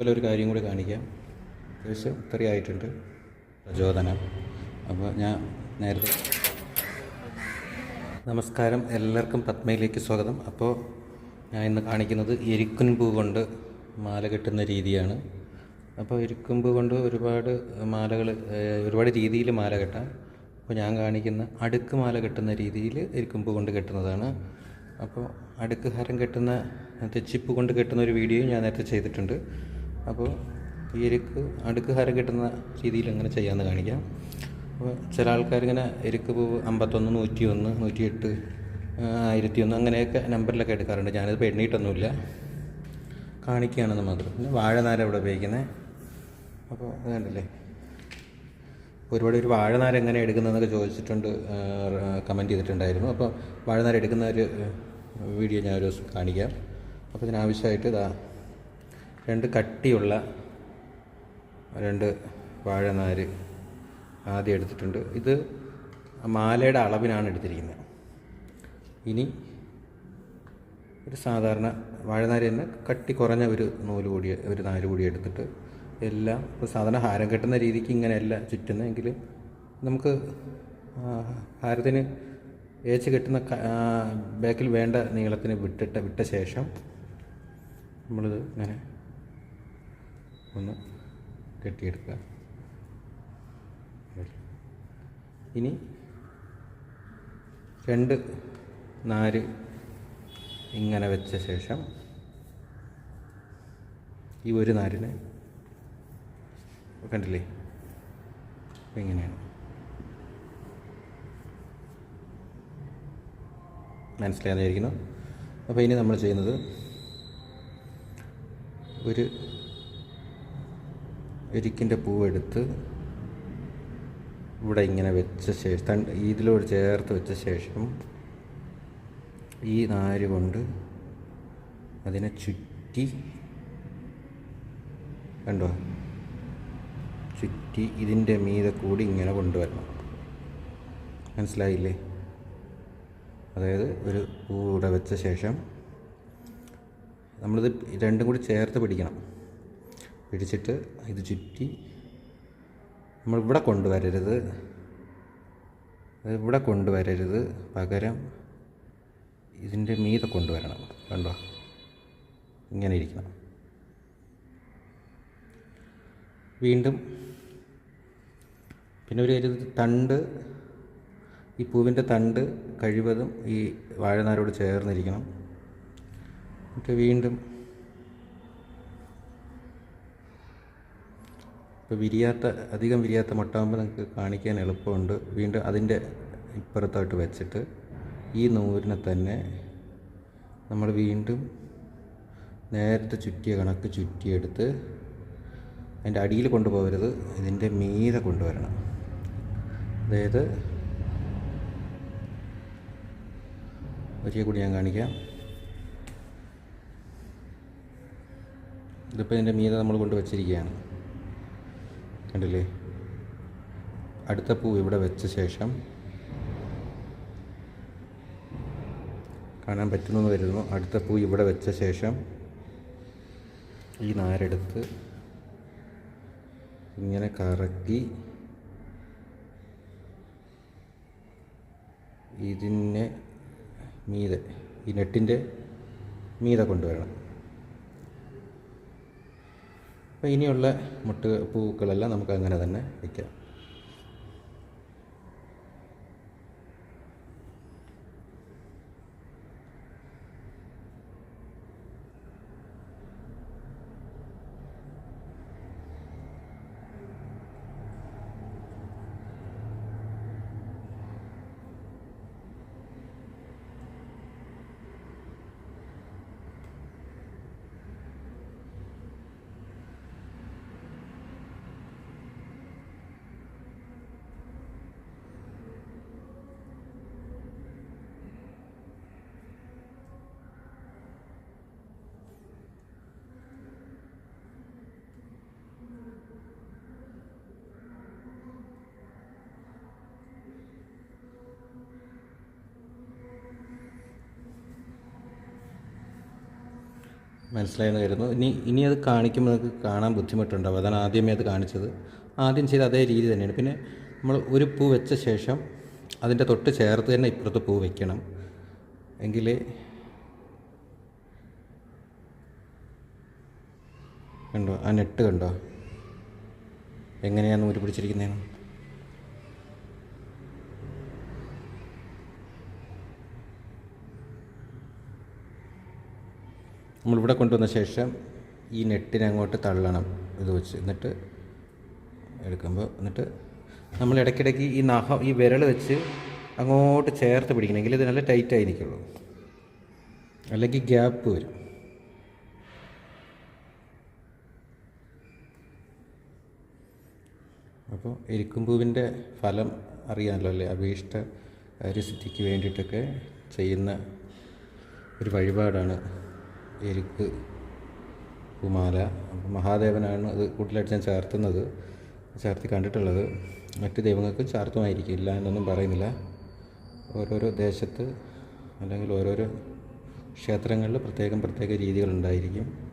അതുപോലെ ഒരു കാര്യം കൂടി കാണിക്കാം. അത്യാവശ്യം ഇത്രയും ആയിട്ടുണ്ട്. പ്രചോദനം. അപ്പോൾ ഞാൻ നേരത്തെ നമസ്കാരം. എല്ലാവർക്കും പത്മയിലേക്ക് സ്വാഗതം. അപ്പോൾ ഞാൻ ഇന്ന് കാണിക്കുന്നത് എരിക്കുൻപൂ കൊണ്ട് മാല കെട്ടുന്ന രീതിയാണ്. അപ്പോൾ എരിക്കുമ്പൂ കൊണ്ട് ഒരുപാട് മാലകൾ ഒരുപാട് രീതിയിൽ മാല കെട്ടാം. അപ്പോൾ ഞാൻ കാണിക്കുന്ന അടുക്ക് മാല കെട്ടുന്ന രീതിയിൽ എരിക്കുമ്പൂ കൊണ്ട് കെട്ടുന്നതാണ്. അപ്പോൾ അടുക്ക് ഹരം കെട്ടുന്ന തെച്ചിപ്പ് കൊണ്ട് കെട്ടുന്ന ഒരു വീഡിയോ ഞാൻ നേരത്തെ ചെയ്തിട്ടുണ്ട്. അപ്പോൾ ഈ എരുക്ക് അടുക്ക് കിട്ടുന്ന രീതിയിൽ അങ്ങനെ ചെയ്യാമെന്ന് കാണിക്കാം. അപ്പോൾ ചില ആൾക്കാരിങ്ങനെ എരുക്ക് പൂവ് അമ്പത്തൊന്ന് നൂറ്റി ഒന്ന് നൂറ്റിയെട്ട് ആയിരത്തി ഒന്ന് അങ്ങനെയൊക്കെ നമ്പറിലൊക്കെ എടുക്കാറുണ്ട്. ഞാനിത് എണ്ണിയിട്ടൊന്നുമില്ല കാണിക്കുകയാണെന്ന് മാത്രം. പിന്നെ വാഴനാര ഇവിടെ ഉപയോഗിക്കുന്നത്. അപ്പോൾ അത് കണ്ടില്ലേ? ഒരുപാട് ഒരു വാഴനാര എങ്ങനെ എടുക്കുന്നതെന്നൊക്കെ ചോദിച്ചിട്ടുണ്ട് കമന്റ് ചെയ്തിട്ടുണ്ടായിരുന്നു. അപ്പോൾ വാഴനാര എടുക്കുന്ന ഒരു വീഡിയോ ഞാൻ ഒരു ദിവസം കാണിക്കാം. അപ്പോൾ ഇതിനാവശ്യമായിട്ട് ഇതാ രണ്ട് കട്ടിയുള്ള രണ്ട് വാഴനാര് ആദ്യം എടുത്തിട്ടുണ്ട്. ഇത് മാലയുടെ അളവിനാണ് എടുത്തിരിക്കുന്നത്. ഇനി ഒരു സാധാരണ വാഴനാര് തന്നെ കട്ടി കുറഞ്ഞ ഒരു നൂൽ കൂടി ഒരു നാല് കൂടി എടുത്തിട്ട് എല്ലാം ഇപ്പോൾ സാധാരണ ഹാരം കെട്ടുന്ന രീതിക്ക് ഇങ്ങനെയല്ല ചുറ്റുന്നതെങ്കിൽ നമുക്ക് ഹാരത്തിന് ഏച്ച് കെട്ടുന്ന ബാക്കിൽ വേണ്ട നീളത്തിന് വിട്ടിട്ട് വിട്ട ശേഷം നമ്മളിത് ഇങ്ങനെ ഒന്ന് കെട്ടിയെടുക്കുക. ഇനി രണ്ട് നാര് ഇങ്ങനെ വെച്ച ശേഷം ഈ ഒരു നാരിനെ കണ്ടില്ലേ? ഇങ്ങനെയാണ്. മനസ്സിലാകാതിരിക്കുന്നു അപ്പോൾ ഇനി നമ്മൾ ചെയ്യുന്നത് ഒരു എരിക്കിന്റെ പൂവെടുത്ത് ഇവിടെ ഇങ്ങനെ വെച്ച ശേഷം ഇതിലൂടെ ചേർത്ത് വെച്ച ശേഷം ഈ നാര് കൊണ്ട് അതിനെ ചുറ്റി കണ്ടോ? ചുറ്റി ഇതിന്റെ മീതെ കൂടി ഇങ്ങനെ കൊണ്ടുവരണം. മനസ്സിലായില്ലേ? അതായത് ഒരു പൂ ഇവിടെ വെച്ച ശേഷം നമ്മളിത് രണ്ടും കൂടി ചേർത്ത് പിടിക്കണം. പിടിച്ചിട്ട് ഇത് ചുറ്റി നമ്മൾ ഇവിടെ കൊണ്ടുവരരുത്. ഇവിടെ കൊണ്ടുവരരുത് പകരം ഇതിന്റെ മീതെ കൊണ്ടുവരണം. കണ്ടോ? ഇങ്ങനെ ഇരിക്കണം. വീണ്ടും പിന്നെ ഒരു കാര്യം തണ്ട് ഈ പൂവിന്റെ തണ്ട് കഴിവതും ഈ വാഴനാരോട് ചേർന്നിരിക്കണം. എന്നിട്ട് വീണ്ടും ഇപ്പോൾ വിരിയാത്ത അധികം വിരിയാത്ത മുട്ടാകുമ്പോൾ നിങ്ങൾക്ക് കാണിക്കാൻ എളുപ്പമുണ്ട്. വീണ്ടും അതിന്റെ ഇപ്പുറത്തോട്ട് വെച്ചിട്ട് ഈ നൂരിനെ തന്നെ നമ്മൾ വീണ്ടും നേരത്തെ ചുറ്റിയ കണക്ക് ചുറ്റിയെടുത്ത് അതിന്റെ അടിയിൽ കൊണ്ടുപോകരുത് ഇതിന്റെ മീതെ കൊണ്ടുവരണം. അതായത് ഒരിക്കൽ കൂടി ഞാൻ കാണിക്കാം. ഇതിപ്പോൾ ഇതിന്റെ മീതെ നമ്മൾ കൊണ്ട് വച്ചിരിക്കുകയാണ്. കണ്ടില്ലേ? അടുത്ത പൂ ഇവിടെ വെച്ച ശേഷം കാണാൻ പറ്റുന്നു എന്ന് കരുതുന്നു. അടുത്ത പൂ ഇവിടെ വെച്ച ശേഷം ഈ നാരെടുത്ത് ഇങ്ങനെ കറക്കി ഇതിനെ മീതെ ഈ നെട്ടിന്റെ മീതെ കൊണ്ടുവരണം. അപ്പോൾ ഇനിയുള്ള മുട്ട് പൂക്കളെല്ലാം നമുക്ക് അങ്ങനെ തന്നെ വയ്ക്കാം മനസ്സിലായെന്ന് കരുതുന്നു ഇനി ഇനി അത് കാണിക്കുമ്പോൾ നിങ്ങൾക്ക് കാണാൻ ബുദ്ധിമുട്ടുണ്ടാവും അതാണ് ആദ്യമേ അത് കാണിച്ചത്. ആദ്യം ചെയ്ത അതേ രീതി തന്നെയാണ്. പിന്നെ നമ്മൾ ഒരു പൂ വെച്ച ശേഷം അതിന്റെ തൊട്ട് ചേർത്ത് തന്നെ ഇപ്പുറത്ത് പൂ വെക്കണം. എങ്കിലേ കണ്ടോ? ആ നെട്ട് കണ്ടോ? എങ്ങനെയാണ് പിടിച്ചിരിക്കുന്നതെന്ന്? നമ്മളിവിടെ കൊണ്ടുവന്ന ശേഷം ഈ നെട്ടിനെ അങ്ങോട്ട് തള്ളണം. ഇത് വെച്ച് എന്നിട്ട് എടുക്കുമ്പോൾ എന്നിട്ട് നമ്മൾ ഇടയ്ക്കിടയ്ക്ക് ഈ നഖം ഈ വിരൽ വെച്ച് അങ്ങോട്ട് ചേർത്ത് പിടിക്കണമെങ്കിൽ ഇത് നല്ല ടൈറ്റായി നിൽക്കുള്ളൂ അല്ലെങ്കിൽ ഗ്യാപ്പ് വരും. അപ്പോൾ എരിക്കുംപൂവിന്റെ ഫലം അറിയാമല്ലോ അല്ലേ? അഭീഷ്ട കാര്യസിദ്ധിക്ക് വേണ്ടിയിട്ടൊക്കെ ചെയ്യുന്ന ഒരു വഴിപാടാണ് എരിക്ക് അപ്പോൾ മഹാദേവനാണ് അത് കൂടുതലായിട്ട് ഞാൻ ചേർത്തുന്നത് ചേർത്തി കണ്ടിട്ടുള്ളത്. മറ്റ് ദൈവങ്ങൾക്ക് ചാർത്തുമായിരിക്കും ഇല്ല എന്നൊന്നും പറയുന്നില്ല. ഓരോരോ ദേശത്ത് അല്ലെങ്കിൽ ഓരോരോ ക്ഷേത്രങ്ങളിൽ പ്രത്യേകം പ്രത്യേക രീതികളുണ്ടായിരിക്കും.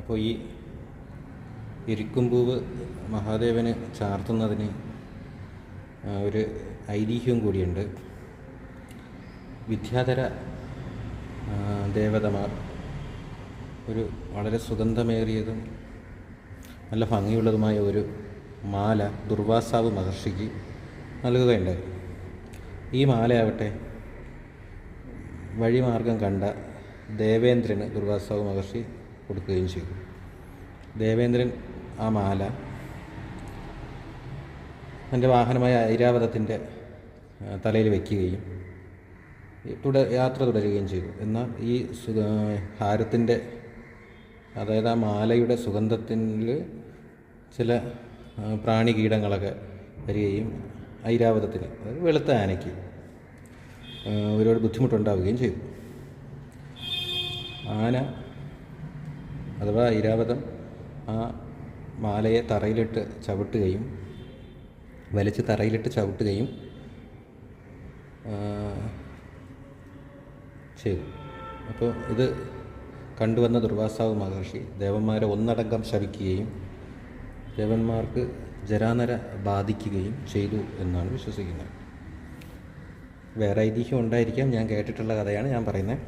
അപ്പോൾ ഈ ഇരിക്കുംപൂവ് മഹാദേവന് ചാർത്തുന്നതിന് ഒരു ഐതിഹ്യവും കൂടിയുണ്ട്. വിദ്യാധര ദേവതമാർ ഒരു വളരെ സുഗന്ധമേറിയതും നല്ല ഭംഗിയുള്ളതുമായ ഒരു മാല ദുർവാസാവ് മഹർഷിക്ക് നൽകുകയുണ്ടായി. ഈ മാലയാവട്ടെ വഴിമാർഗം കണ്ട ദേവേന്ദ്രന് ദുർവാസാവ് മഹർഷി കൊടുക്കുകയും ചെയ്തു. ദേവേന്ദ്രൻ ആ മാല തന്റെ വാഹനമായ ഐരാവതത്തിന്റെ തലയിൽ വയ്ക്കുകയും തുട യാത്ര തുടരുകയും ചെയ്തു. എന്നാൽ ഈ സുഗ ഹാരത്തിന്റെ അതായത് ആ മാലയുടെ സുഗന്ധത്തിൽ ചില പ്രാണി കീടങ്ങളൊക്കെ വരികയും ഐരാവതത്തിന് അതായത് വെളുത്ത ആനയ്ക്ക് ഒരുപാട് ബുദ്ധിമുട്ടുണ്ടാവുകയും ചെയ്തു. ആന അഥവാ ഐരാവതം ആ മാലയെ തറയിലിട്ട് ചവിട്ടുകയും വലിച്ച് തറയിലിട്ട് ചവിട്ടുകയും ചെയ്തു. അപ്പോൾ ഇത് കണ്ടുവന്ന ദുർവാസാവ് മഹർഷി ദേവന്മാരെ ഒന്നടങ്കം ശവിക്കുകയും ദേവന്മാർക്ക് ജരാനര ബാധിക്കുകയും ചെയ്തു എന്നാണ് വിശ്വസിക്കുന്നത്. വേറെ ഐതിഹ്യം ഉണ്ടായിരിക്കാം. ഞാൻ കേട്ടിട്ടുള്ള കഥയാണ് ഞാൻ പറയുന്നത്.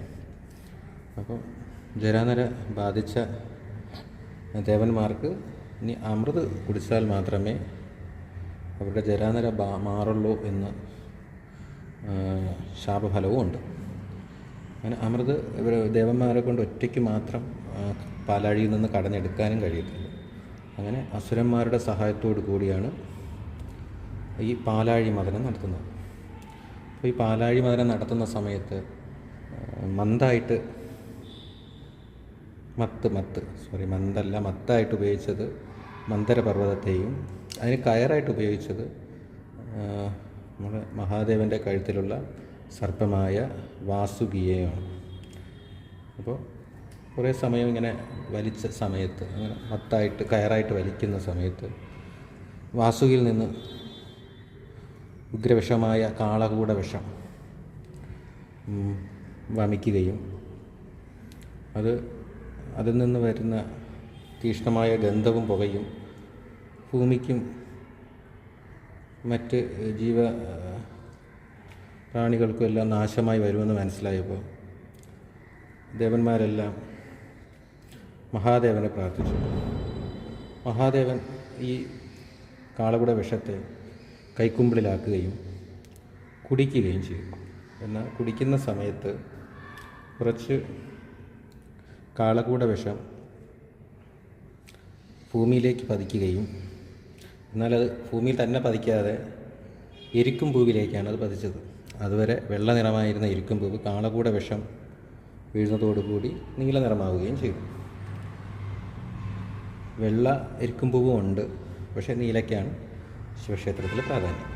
അപ്പോൾ ജരാനര ബാധിച്ച ദേവന്മാർക്ക് ഇനി അമൃത് കുടിച്ചാൽ മാത്രമേ അവരുടെ ജരാനര മാറുള്ളൂ എന്ന് ശാപഫലവും ഉണ്ട്. അങ്ങനെ അമൃത് ഇവർ ദേവന്മാരെ കൊണ്ട് ഒറ്റയ്ക്ക് മാത്രം പാലാഴിയിൽ നിന്ന് കടന്നെടുക്കാനും കഴിയത്തില്ല. അങ്ങനെ അസുരന്മാരുടെ സഹായത്തോടു കൂടിയാണ് ഈ പാലാഴി മദനം നടത്തുന്നത്. അപ്പോൾ ഈ പാലാഴി മദനം നടത്തുന്ന സമയത്ത് മന്ദായിട്ട് മത്ത് മത്ത്. സോറി മന്തല്ല മത്തായിട്ട് ഉപയോഗിച്ചത് മന്ദരപർവതത്തെയും അതിന് കയറായിട്ട് ഉപയോഗിച്ചത് നമ്മുടെ മഹാദേവന്റെ കഴുത്തിലുള്ള സർപ്പമായ വാസുകിയെയാണ്. അപ്പോൾ കുറേ സമയം ഇങ്ങനെ വലിച്ച സമയത്ത് അങ്ങനെ മത്തായിട്ട് കയറായിട്ട് വലിക്കുന്ന സമയത്ത് വാസുകിയിൽ നിന്ന് ഉഗ്രവിഷമായ കാളകൂട വിഷം വമിക്കുകയും അത് അതിൽ നിന്ന് വരുന്ന തീക്ഷ്ണമായ ഗന്ധവും പുകയും ഭൂമിക്കും മറ്റ് ജീവ പ്രാണികൾക്കും എല്ലാം നാശമായി വരുമെന്ന് മനസ്സിലായപ്പോൾ ദേവന്മാരെല്ലാം മഹാദേവനെ പ്രാർത്ഥിച്ചു. മഹാദേവൻ ഈ കാളകുട വിഷത്തെ കൈക്കുമ്പിളിലാക്കുകയും കുടിക്കുകയും ചെയ്തു. എന്നാൽ കുടിക്കുന്ന സമയത്ത് കുറച്ച് കാളകൂട വിഷം ഭൂമിയിലേക്ക് പതിക്കുകയും എന്നാൽ അത് ഭൂമിയിൽ തന്നെ പതിക്കാതെ എരിക്കും പൂവിലേക്കാണ് അത് പതിച്ചത്. അതുവരെ വെള്ള നിറമായിരുന്ന എരിക്കും പൂവ് കാളകൂട വിഷം വീഴുന്നതോടുകൂടി നീല നിറമാവുകയും ചെയ്തു. വെള്ള എരിക്കുംപൂവും ഉണ്ട് പക്ഷേ നീലയ്ക്കാണ് ശിവക്ഷേത്രത്തിൽ പ്രാധാന്യം.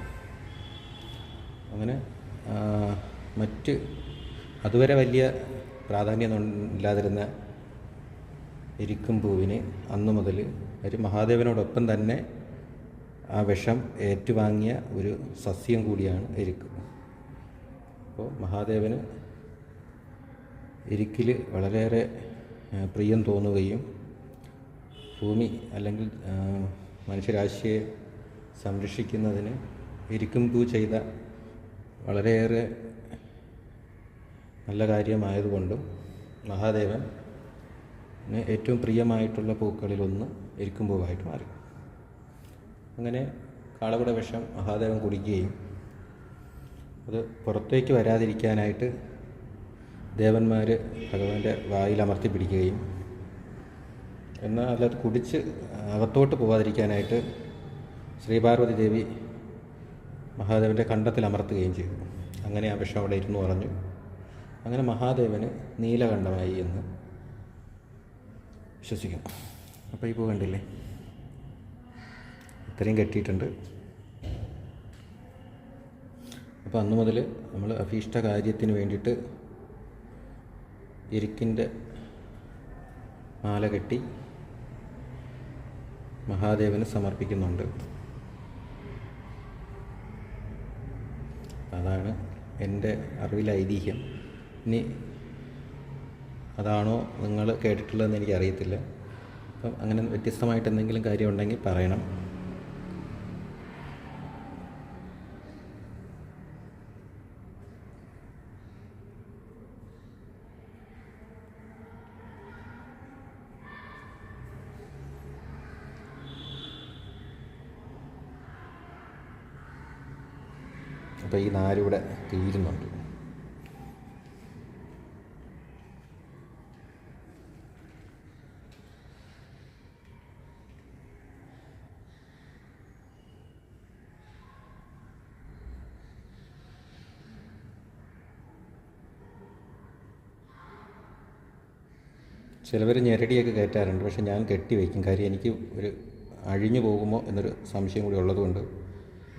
അങ്ങനെ മറ്റ് അതുവരെ വലിയ പ്രാധാന്യം ഇല്ലാതിരുന്ന എരിക്കും പൂവിന് അന്നു മുതൽ. ഒരു മഹാദേവനോടൊപ്പം തന്നെ ആ വിഷം ഏറ്റുവാങ്ങിയ ഒരു സസ്യം കൂടിയാണ് എരിക്ക്. അപ്പോൾ മഹാദേവന് എരിക്കിൽ വളരെയേറെ പ്രിയം തോന്നുകയും ഭൂമി അല്ലെങ്കിൽ മനുഷ്യരാശിയെ സംരക്ഷിക്കുന്നതിന് ഇരിക്കും പൂ ചെയ്ത വളരെയേറെ നല്ല കാര്യമായതുകൊണ്ടും മഹാദേവൻ ഏറ്റവും പ്രിയമായിട്ടുള്ള പൂക്കളിലൊന്ന് എരിക്കും പൂവായിട്ട് മാറി. അങ്ങനെ കാളകുട വിഷം മഹാദേവൻ കുടിക്കുകയും അത് പുറത്തേക്ക് വരാതിരിക്കാനായിട്ട് ദേവന്മാർ ഭഗവാന്റെ വായിൽ അമർത്തി പിടിക്കുകയും എന്നാൽ അത് കുടിച്ച് അകത്തോട്ട് പോവാതിരിക്കാനായിട്ട് ശ്രീപാർവതി ദേവി മഹാദേവന്റെ കണ്ടത്തിൽ അമർത്തുകയും ചെയ്തു. അങ്ങനെ ആ വിഷം അവിടെ ഇരുന്ന് പറഞ്ഞു അങ്ങനെ മഹാദേവന് നീലകണ്ഠമായി എന്ന് വിശ്വസിക്കുന്നു. അപ്പോൾ ഈ പൂ കണ്ടില്ലേ? ഇത്രയും കെട്ടിയിട്ടുണ്ട്. അപ്പോൾ അന്ന് മുതൽ നമ്മൾ അഭീഷ്ട കാര്യത്തിന് വേണ്ടിയിട്ട് എരിക്കിന്റെ മാല കെട്ടി മഹാദേവന് സമർപ്പിക്കുന്നുണ്ട്. അതാണ് എന്റെ അറിവിലെ ഐതിഹ്യം ഇനി അതാണോ നിങ്ങൾ കേട്ടിട്ടുള്ളതെന്ന് എനിക്കറിയത്തില്ല. അപ്പം അങ്ങനെ വ്യത്യസ്തമായിട്ട് എന്തെങ്കിലും കാര്യം ഉണ്ടെങ്കിൽ പറയണം. അപ്പോൾ ഈ നാരിവിടെ തീരുന്നുണ്ട്. ചിലവർ ഞെരടിയൊക്കെ കയറ്റാറുണ്ട്. പക്ഷെ ഞാൻ കെട്ടി വയ്ക്കും. കാര്യം എനിക്ക് ഒരു അഴിഞ്ഞു പോകുമോ എന്നൊരു സംശയം കൂടി ഉള്ളതുകൊണ്ട്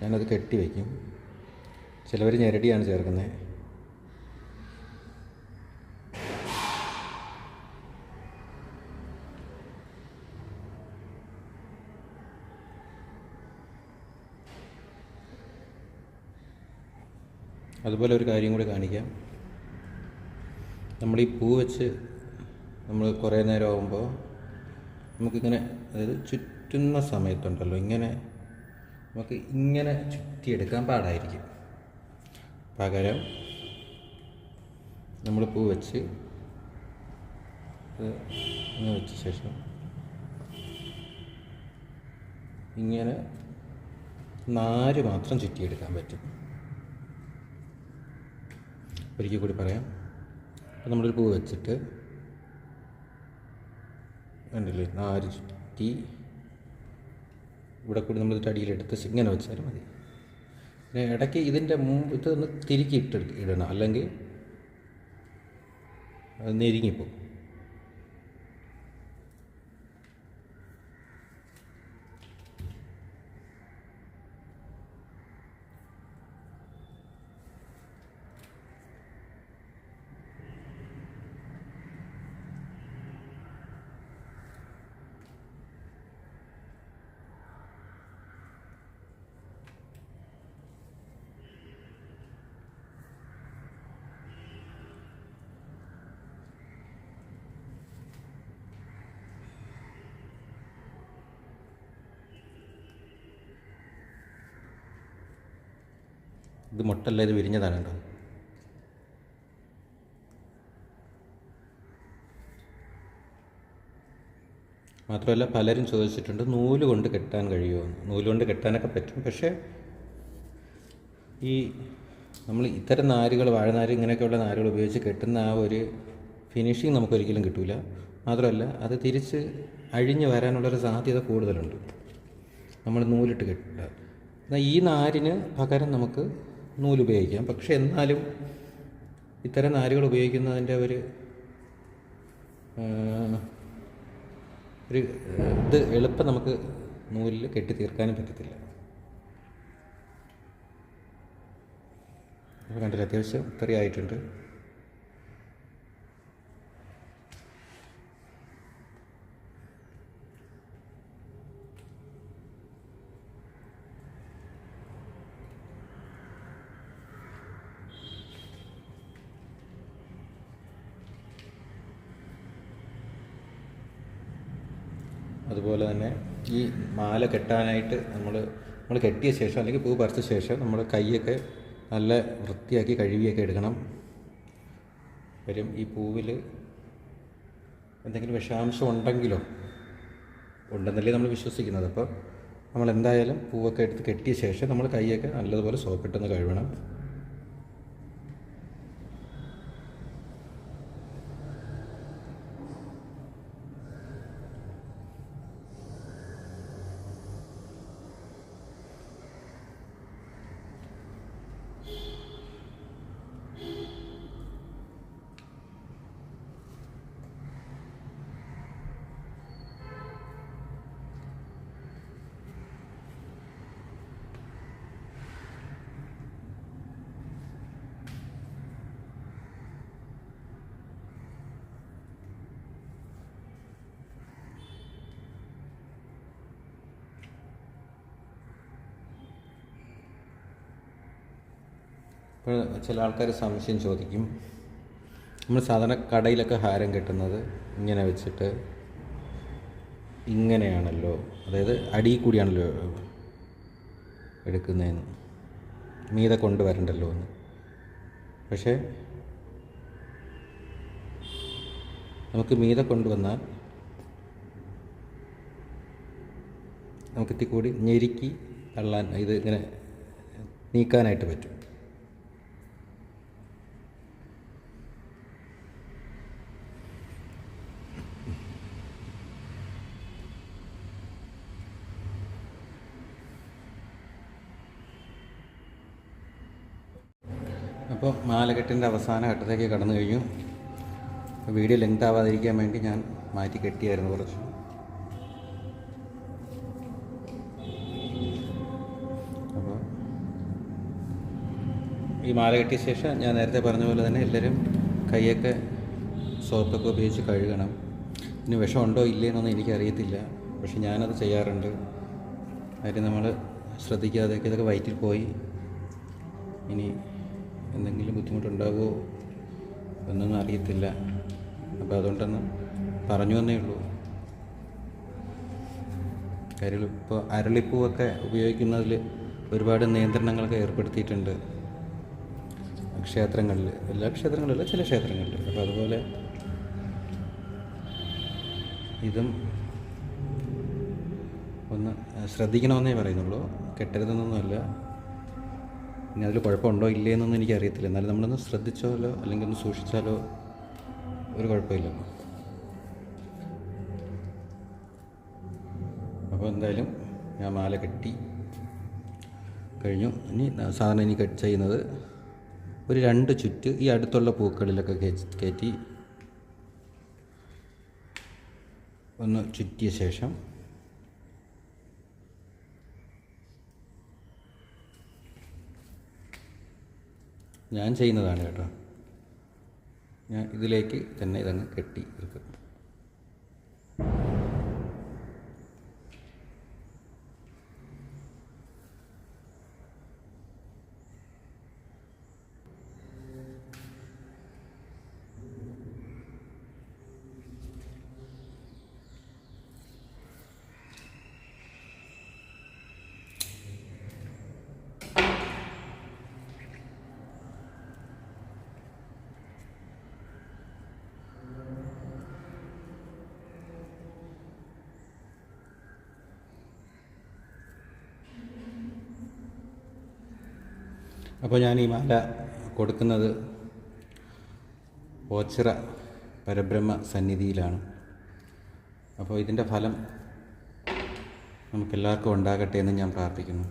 ഞാനത് കെട്ടി വയ്ക്കും. ചിലവർ ഞെരടിയാണ് ചേർക്കുന്നത് അതുപോലെ ഒരു കാര്യം കൂടി കാണിക്കാം. നമ്മൾ ഈ പൂ വെച്ച് നമ്മൾ കുറേ നേരം ആകുമ്പോൾ നമുക്കിങ്ങനെ അതായത് ചുറ്റുന്ന സമയത്തുണ്ടല്ലോ ഇങ്ങനെ നമുക്ക് ഇങ്ങനെ ചുറ്റിയെടുക്കാൻ പാടായിരിക്കും. പകരം നമ്മൾ പൂ വെച്ച് വെച്ച ശേഷം ഇങ്ങനെ നാര് മാത്രം ചുറ്റിയെടുക്കാൻ പറ്റും. ഒരിക്കൽ കൂടി പറയാം. നമ്മളൊരു പൂ വെച്ചിട്ട് കണ്ടില്ലേ? നാല് ചുറ്റി. ഇവിടെ കൂടി നമ്മൾ അടിയിലെടുത്ത് ഇങ്ങനെ വെച്ചാൽ മതി. പിന്നെ ഇടയ്ക്ക് ഇതിന്റെ മുമ്പ് ഇതൊന്ന് തിരുക്കി ഇട്ട് ഇടണം. അല്ലെങ്കിൽ അത് നെരുങ്ങിപ്പോവും ഇത് മുട്ടല്ല ഇത് വിരിഞ്ഞതാണ് കേട്ടോ മാത്രമല്ല പലരും ചോദിച്ചിട്ടുണ്ട് നൂൽ കൊണ്ട് കെട്ടാൻ കഴിയുമോ. നൂൽ കൊണ്ട് കെട്ടാനൊക്കെ പറ്റും. പക്ഷേ ഈ നമ്മൾ ഇത്തരം നാരുകൾ വാഴനാര് ഇങ്ങനെയൊക്കെയുള്ള നാരുകൾ ഉപയോഗിച്ച് കെട്ടുന്ന ആ ഒരു ഫിനിഷിങ് നമുക്കൊരിക്കലും കിട്ടില്ല മാത്രമല്ല അത് തിരിച്ച് അഴിഞ്ഞ് വരാനുള്ളൊരു സാധ്യത കൂടുതലുണ്ട്. നമ്മൾ നൂലിട്ട് കെട്ടുക. എന്നാൽ ഈ നാരിന് പകരം നമുക്ക് നൂൽ ഉപയോഗിക്കാം പക്ഷെ എന്നാലും ഇത്തരം നാരുകൾ ഉപയോഗിക്കുന്നതിന്റെ ഒരു ഒരു ഇത് എളുപ്പം നമുക്ക് നൂലിൽ കെട്ടി തീർക്കാനും പറ്റത്തില്ല കണ്ടില്ല അത്യാവശ്യം ഇത്രയും അതുപോലെ തന്നെ ഈ മാല കെട്ടാനായിട്ട് നമ്മൾ നമ്മൾ കെട്ടിയ ശേഷം അല്ലെങ്കിൽ പൂ പറിച്ച ശേഷം നമ്മൾ കൈയൊക്കെ നല്ല വൃത്തിയാക്കി കഴുകിയൊക്കെ എടുക്കണം. വരും ഈ പൂവിൽ എന്തെങ്കിലും വിഷാംശം ഉണ്ടെങ്കിലോ? ഉണ്ടെന്നല്ലേ നമ്മൾ വിശ്വസിക്കുന്നത്. അപ്പോൾ നമ്മൾ എന്തായാലും പൂവൊക്കെ എടുത്ത് കെട്ടിയ ശേഷം നമ്മൾ കൈയൊക്കെ നല്ലതുപോലെ സോപ്പിട്ടൊന്ന് കഴുകണം. ഇപ്പോൾ ചില ആൾക്കാർ സംശയം ചോദിക്കും. നമ്മൾ സാധാരണ കടയിലൊക്കെ ഹാരം കെട്ടുന്നത് ഇങ്ങനെ വെച്ചിട്ട് ഇങ്ങനെയാണല്ലോ അതായത് അടിയിൽ കൂടിയാണല്ലോ എടുക്കുന്നതെന്ന്. മീതെ കൊണ്ടുവരണ്ടല്ലോ എന്ന്. പക്ഷേ നമുക്ക് മീതെ കൊണ്ടുവന്നാൽ നമുക്ക് ഇത്തിരി കൂടി ഞെരുക്കി തള്ളാൻ ഇത് ഇങ്ങനെ നീക്കാനായിട്ട് പറ്റും. അപ്പോൾ മാലകെട്ടിന്റെ അവസാന ഘട്ടത്തേക്ക് കടന്നു കഴിഞ്ഞു. വീഡിയോ ലെങ്ത് ആവാതിരിക്കാൻ വേണ്ടി ഞാൻ മാറ്റി കെട്ടിയായിരുന്നു കുറച്ച്. അപ്പോൾ ഈ മാല കെട്ടിയ ശേഷം ഞാൻ നേരത്തെ പറഞ്ഞ പോലെ തന്നെ എല്ലാവരും കൈയൊക്കെ സോപ്പൊക്കെ ഉപയോഗിച്ച് കഴുകണം. ഇനി വിഷമുണ്ടോ ഇല്ലേന്നൊന്നും എനിക്കറിയത്തില്ല. പക്ഷെ ഞാനത് ചെയ്യാറുണ്ട്. കാര്യം നമ്മൾ ശ്രദ്ധിക്കാതെയൊക്കെ ഇതൊക്കെ വയറ്റിൽ പോയി. ഇനി എന്തെങ്കിലും ബുദ്ധിമുട്ടുണ്ടാകുമോ എന്നൊന്നും അറിയത്തില്ല. അപ്പോൾ അതുകൊണ്ടൊന്ന് പറഞ്ഞു എന്നേ ഉള്ളൂ. കാര്യം അരളിപ്പൂവൊക്കെ ഉപയോഗിക്കുന്നതിൽ ഒരുപാട് നിയന്ത്രണങ്ങളൊക്കെ ഏർപ്പെടുത്തിയിട്ടുണ്ട്. ക്ഷേത്രങ്ങളിൽ എല്ലാ ക്ഷേത്രങ്ങളിലും ചില ക്ഷേത്രങ്ങളിൽ അപ്പോൾ അതുപോലെ ഇതും ഒന്ന് ശ്രദ്ധിക്കണമെന്നേ പറയുന്നുള്ളൂ. കെട്ടരുതെന്നൊന്നുമല്ല. ഇനി അതിൽ കുഴപ്പമുണ്ടോ ഇല്ലേ എന്നൊന്നും എനിക്കറിയത്തില്ല. എന്നാലും നമ്മളൊന്ന് ശ്രദ്ധിച്ചാലോ അല്ലെങ്കിൽ ഒന്ന് സൂക്ഷിച്ചാലോ ഒരു കുഴപ്പമില്ലല്ലോ. അപ്പോൾ എന്തായാലും ഞാൻ മാല കെട്ടി കഴിഞ്ഞു. ഇനി സാധാരണ ഇനി കട്ട് ചെയ്യുന്നത് ഒരു രണ്ട് ചുറ്റ് ഈ അടുത്തുള്ള പൂക്കളിലൊക്കെ കയറ്റി ഒന്ന് ചുറ്റിയ ശേഷം ഞാൻ ചെയ്യുന്നതാണ് കേട്ടോ. ഞാൻ ഇതിലേക്ക് തന്നെ ഇതങ്ങ് കെട്ടി എടുക്കും അപ്പോൾ ഞാൻ ഈ മാല കൊടുക്കുന്നത് ഓച്ചിറ പരബ്രഹ്മ സന്നിധിയിലാണ്. അപ്പോൾ ഇതിന്റെ ഫലം നമുക്കെല്ലാവർക്കും ഉണ്ടാകട്ടെ എന്ന് ഞാൻ പ്രാർത്ഥിക്കുന്നു.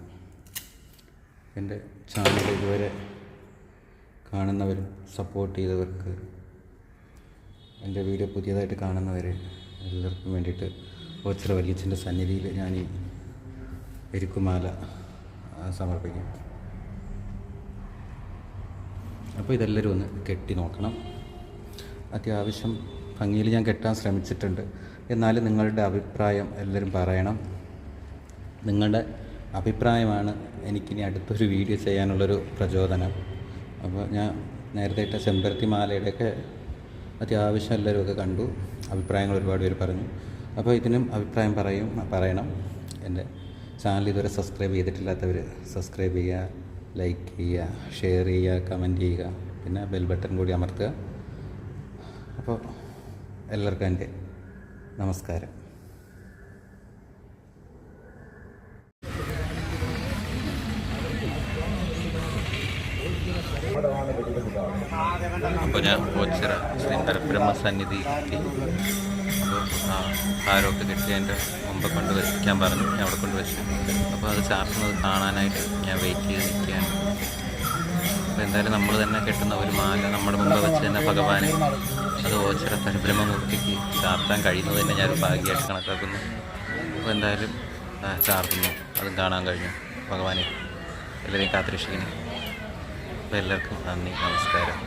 എന്റെ ചാനൽ ഇതുവരെ കാണുന്നവരും സപ്പോർട്ട് ചെയ്തവർക്ക് എന്റെ വീഡിയോ പുതിയതായിട്ട് കാണുന്നവർ എല്ലാവർക്കും വേണ്ടിയിട്ട് ഓച്ചിറ വലിയച്ഛന്റെ സന്നിധിയിൽ ഞാൻ ഈ എരിക്കുമാല സമർപ്പിക്കും. അപ്പോൾ ഇതെല്ലാവരും ഒന്ന് കെട്ടി നോക്കണം. അത്യാവശ്യം ഭംഗിയിൽ ഞാൻ കെട്ടാൻ ശ്രമിച്ചിട്ടുണ്ട്. എന്നാലും നിങ്ങളുടെ അഭിപ്രായം എല്ലാവരും പറയണം. നിങ്ങളുടെ അഭിപ്രായമാണ് എനിക്കിനി അടുത്തൊരു വീഡിയോ ചെയ്യാനുള്ളൊരു പ്രചോദനം. അപ്പോൾ ഞാൻ നേരത്തെ ഇട്ട ചെമ്പരത്തി മാലയുടെയൊക്കെ അത്യാവശ്യം എല്ലാവരും ഒക്കെ കണ്ടു. അഭിപ്രായങ്ങൾ ഒരുപാട് പേര് പറഞ്ഞു. അപ്പോൾ ഇതിനും അഭിപ്രായം പറയും പറയണം. എന്റെ ചാനൽ ഇതുവരെ സബ്സ്ക്രൈബ് ചെയ്തിട്ടില്ലാത്തവർ സബ്സ്ക്രൈബ് ചെയ്യുക. ലൈക്ക് ചെയ്യുക ഷെയർ ചെയ്യുക കമന്റ് ചെയ്യുക. പിന്നെ ബെൽ ബട്ടൺ കൂടി അമർത്തുക. അപ്പോൾ എല്ലാവർക്കും എന്റെ നമസ്കാരം. അപ്പോൾ ഞാൻ ഓച്ചിറ പരബ്രഹ്മ ബ്രഹ്മസന്നിധി എത്തി. അപ്പോൾ ആ ഭാരമൊക്കെ കിട്ടി എന്റെ മുമ്പ് കൊണ്ട് വയ്ക്കാൻ പറഞ്ഞു. ഞാൻ അവിടെ കൊണ്ട് വെച്ചു. അപ്പോൾ അത് ചാർത്തുന്നത് കാണാനായിട്ട് ഞാൻ വെയിറ്റ് ചെയ്ത് നിൽക്കുകയാണ്. അപ്പോൾ എന്തായാലും നമ്മൾ തന്നെ കെട്ടുന്ന ഒരു മാല നമ്മുടെ മുമ്പ് വെച്ച് തന്നെ ഭഗവാനെ അത് ഓച്ചിറ പരബ്രഹ്മമൂർത്തിക്ക് ചാർത്താൻ കഴിയുന്നത് തന്നെ ഞാനൊരു ഭാഗ്യമായിട്ട് കണക്കാക്കുന്നു. അപ്പോൾ എന്തായാലും ചാർത്തുന്നു. അതും കാണാൻ കഴിഞ്ഞു. ഭഗവാനെ എല്ലാവരെയും കാത്തിരക്ഷിക്കണേ. അപ്പോൾ എല്ലാവർക്കും നന്ദി നമസ്കാരം.